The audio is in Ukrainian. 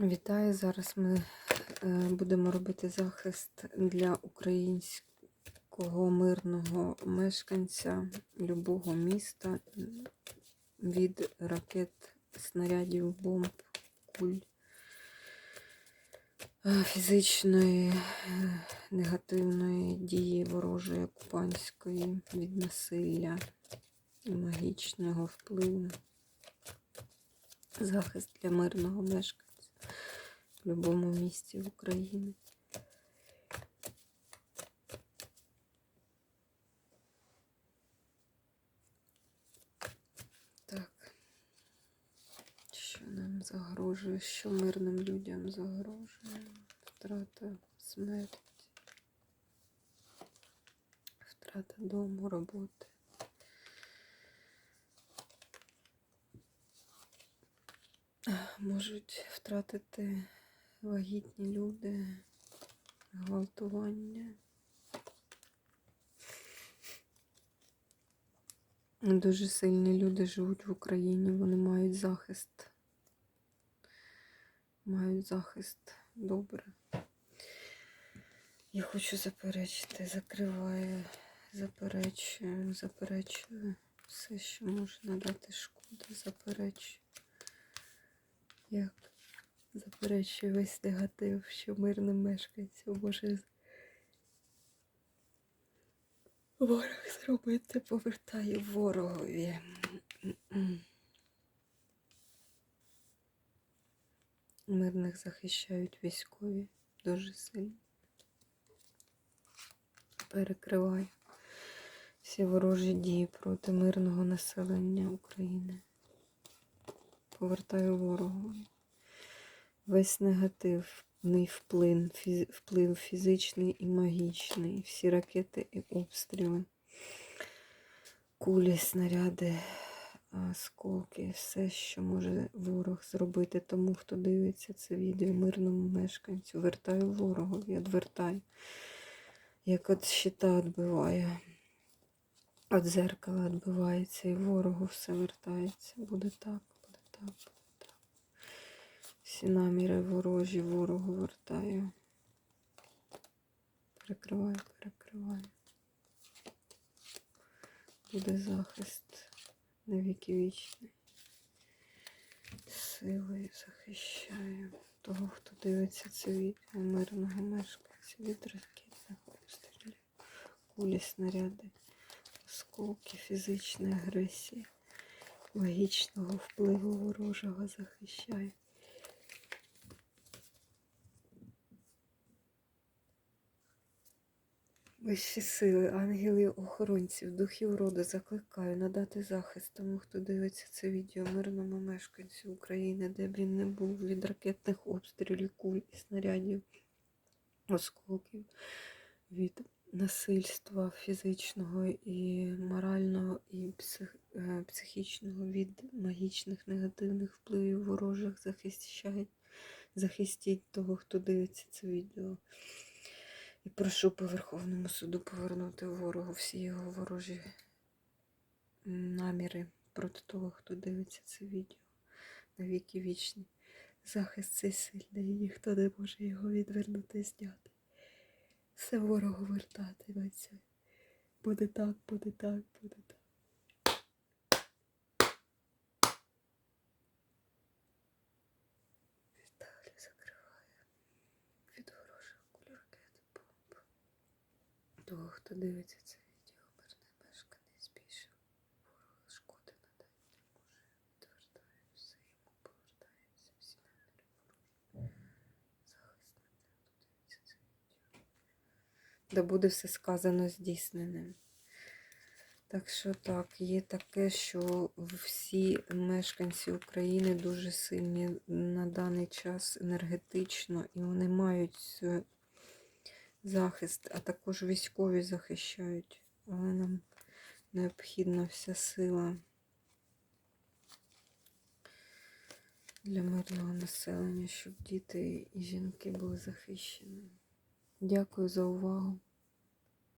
Вітаю! Зараз ми е, будемо робити захист для українського мирного мешканця любого міста від ракет, снарядів, бомб, куль, е, фізичної е, негативної дії ворожої окупантської від насилля і магічного впливу. Захист для мирного мешканця в будь-якому місці в. Так, що нам загрожує, що мирним людям загрожує? Втрата смерті, втрата дому, роботи. Можуть втратити вагітні люди, гвалтування. Дуже сильні люди живуть в Україні, вони мають захист. Мають захист добре. Я хочу заперечити, закриваю, заперечую, заперечую все, що може надати шкоду, заперечую. Як заперечую весь негатив, що мирним мешканцям може ворог зробити, повертаю ворогові. Мирних захищають військові дуже сильно. Перекриваю всі ворожі дії проти мирного населення України. Повертаю ворогові весь негативний вплив, фіз, вплив фізичний і магічний, всі ракети і обстріли, кулі, снаряди, осколки, все, що може ворог зробити тому, хто дивиться це відео мирному мешканцю. Вертаю ворогові, відвертаю, як від щита відбиває. От зеркала відбивається і ворогу все вертається. Буде так, буде так. Всі наміри ворожі, ворогу вертаю. Перекриваю, перекриваю. Буде захист на віки вічний. Силою захищаю того, хто дивиться це відео мирного мешканця від ракетних обстрілів, кулі, снаряди, осколки, фізичної агресії, магічного впливу ворожого захищаю. Вищі сили, ангелів, охоронців, духів роду закликаю надати захист тому, хто дивиться це відео мирному мешканцю України, де б він не був від ракетних обстрілів, куль і снарядів, осколків, від насильства фізичного і морального і псих, е, психічного, від магічних негативних впливів ворожих захищають, захистіть того, хто дивиться це відео. І прошу по Верховному суду повернути ворогу всі його ворожі наміри проти того, хто дивиться це відео на віки вічні. Захист цей сильний, і ніхто не може його відвернути зняти. Все ворогу вертатиметься. Буде так, буде так, буде так. Віталій закриває від ворожих куль ракет бомб. Того, хто дивиться це відео, мирний мешканець більше ворога шкоди надати не може. Відвертає все, йому повертається всі наміри ворожі. Захист хто дивиться це відео. Да буде все сказано здійсненим. Так що так, є таке, що всі мешканці України дуже сильні на даний час енергетично, і вони мають захист, а також військові захищають. Але нам необхідна вся сила для мирного населення, щоб діти і жінки були захищені. Дякую за увагу.